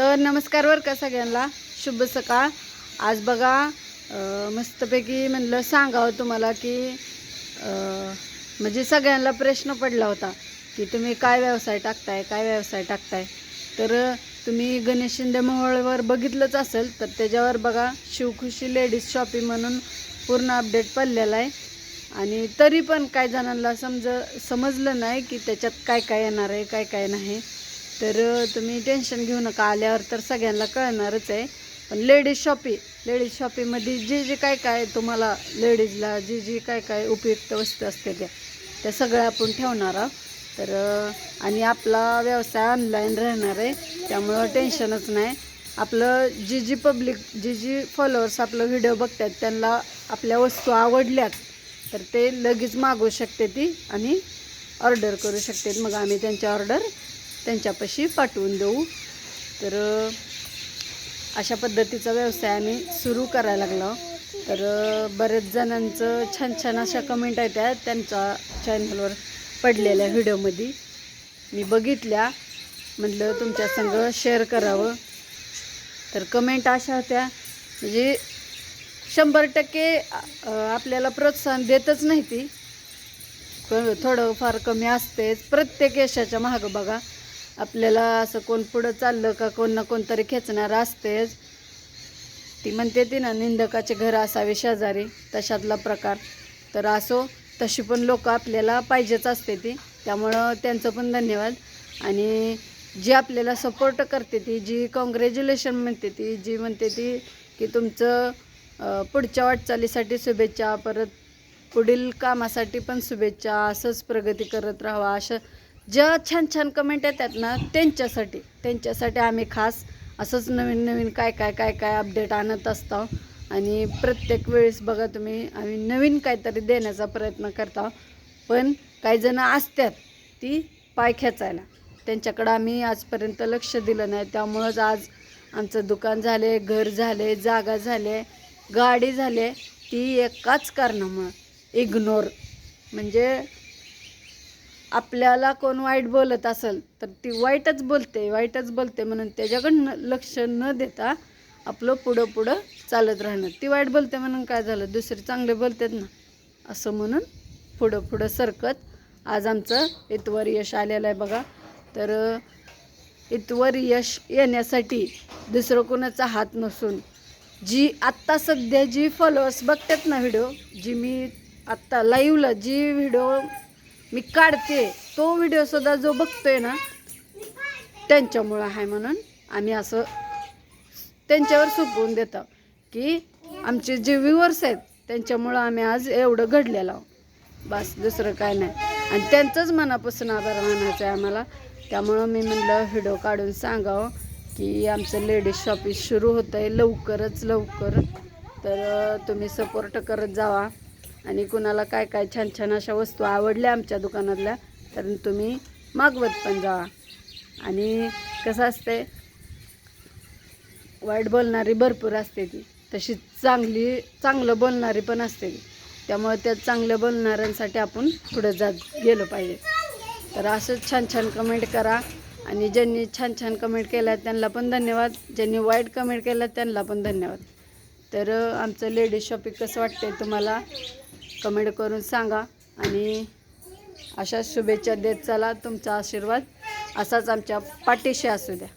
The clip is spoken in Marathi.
तर नमस्कार वर का सगळ्यांना? शुभ सकाळ. आज बघा मस्तपैकी म्हणलं सांगावं तुम्हाला की म्हणजे सगळ्यांना प्रश्न पडला होता की तुम्ही काय व्यवसाय टाकताय काय व्यवसाय टाकताय? तर तुम्ही गणेश शिंदे मोहळवर बघितलंच असेल तर त्याच्यावर बघा शिवखुशी लेडीज शॉपिंग म्हणून पूर्ण अपडेट पडलेला आहे. आणि तरी पण काय जणांना समज समजलं नाही की त्याच्यात काय काय येणार आहे काय काय नाही. तर तुम्ही टेन्शन घेऊ नका. आल्यावर तर सगळ्यांना कळणारच आहे. पण लेडीज शॉपी लेडीज शॉपीमध्ये जे जे काय काय तुम्हाला लेडीजला जी जी काय काय उपयुक्त वस्तू असते त्या त्या सगळ्या आपण ठेवणार आहोत. तर आणि आपला व्यवसाय ऑनलाईन राहणार आहे. त्यामुळं टेन्शनच नाही. आपलं जी जी पब्लिक जी जी फॉलोअर्स आपलं व्हिडिओ बघतात त्यांना आपल्या वस्तू आवडल्यात तर ते लगेच मागवू शकते ती आणि ऑर्डर करू शकते. मग आम्ही त्यांची ऑर्डर त्यांच्यापाशी पाठवून देऊ. तर अशा पद्धतीचा व्यवसाय आम्ही सुरू करायला लागलो. तर बऱ्याच बरेच जणांचं छान छान अशा कमेंट आहेत त्या त्यांच्या चॅनलवर पडलेल्या व्हिडिओमध्ये मी बघितल्या. म्हटलं तुमच्या संग शेअर करावं. तर कमेंट अशा होत्या. म्हणजे शंभर टक्के आपल्याला प्रोत्साहन देतच नाही ती. क- थोडं फार कमी असतेच. प्रत्येक यशाच्या मागं बघा. आपल्याला असं कोण पुढं चाललं का कोण ना कोणतरी खेचणारं असतेच. ती म्हणते ती ना निंदकाचे घर असावे शेजारी तशातला प्रकार. तर असो तशी पण लोक आपल्याला पाहिजेच असते ती. त्यामुळं त्यांचं पण धन्यवाद. आणि जी आपल्याला सपोर्ट करते ती जी कॉंग्रॅच्युलेशन म्हणते ती जी म्हणते ती की तुमचं पुढच्या वाटचालीसाठी शुभेच्छा परत पुढील कामासाठी पण शुभेच्छा असंच प्रगती करत राहावा अशा ज्या छान छान कमेंट येतात ना त्यांच्यासाठी त्यांच्यासाठी आम्ही खास असंच नवीन नवीन काय काय काय काय अपडेट आणत असतो. आणि प्रत्येक वेळेस बघा तुम्ही आम्ही नवीन काहीतरी देण्याचा प्रयत्न करतो पण काही जणं असतात ती पाय खेचायला. त्यांच्याकडं आम्ही आजपर्यंत लक्ष दिलं नाही. त्यामुळंच आज आमचं दुकान झाले घर झाले जागा झाले गाडी झाले ती एकाच कारणामुळं इग्नोर म्हणजे आपल्याला कोण वाईट बोलत असेल तर ती वाईटच बोलते वाईटच बोलते म्हणून त्याच्याकडनं लक्ष न देता आपलं पुढं पुढं चालत राहणं. ती वाईट बोलते म्हणून काय झालं? दुसरी चांगले बोलतात ना असं म्हणून पुढं पुढं सरकत आज आमचं इथवर यश आलेलं आहे बघा. तर इथवर यश येण्यासाठी दुसरं कोणाचा हात नसून जी आत्ता सध्या जी फॉलोअर्स बघतात ना व्हिडिओ जी मी आत्ता लाईव्हला जी व्हिडिओ मी काढते. तो व्हिडिओसुद्धा जो बघतोय ना त्यांच्यामुळं आहे म्हणून आम्ही असं त्यांच्यावर सोपवून देतो की आमचे जे व्ह्युअर्स आहेत त्यांच्यामुळं आम्ही आज एवढं घडलेलं आहोत. बस दुसरं काय नाही. आणि त्यांचंच मनापासून आभार मानायचं आहे आम्हाला. त्यामुळं मी म्हणलं व्हिडिओ काढून सांगावं की आमचं लेडीज शॉपिंग सुरू होतं आहे लवकरच लवकर. तर तुम्ही सपोर्ट करत जावा. आणि कुणाला काय काय छान छान अशा वस्तू आवडल्या आमच्या दुकानातल्या तर तुम्ही मागवत पण जावा आणि कसं असते वाईट बोलणारी भरपूर असते ती. तशी चांगली चांगलं बोलणारी पण असते ती. त्यामुळे त्या चांगल्या बोलणाऱ्यांसाठी आपण पुढं जात गेलो पाहिजे. तर असंच छान छान कमेंट करा. आणि ज्यांनी छान छान कमेंट केल्या त्यांना पण धन्यवाद. ज्यांनी वाईट कमेंट केल्या त्यांना पण धन्यवाद. तर आमचं लेडीज शॉपिंग कसं वाटते तुम्हाला? कमेंट करून सांगा आणि अशा शुभेच्छा देत चला तुमचा आशीर्वाद असाच आमच्या पाठीशी असू द्या.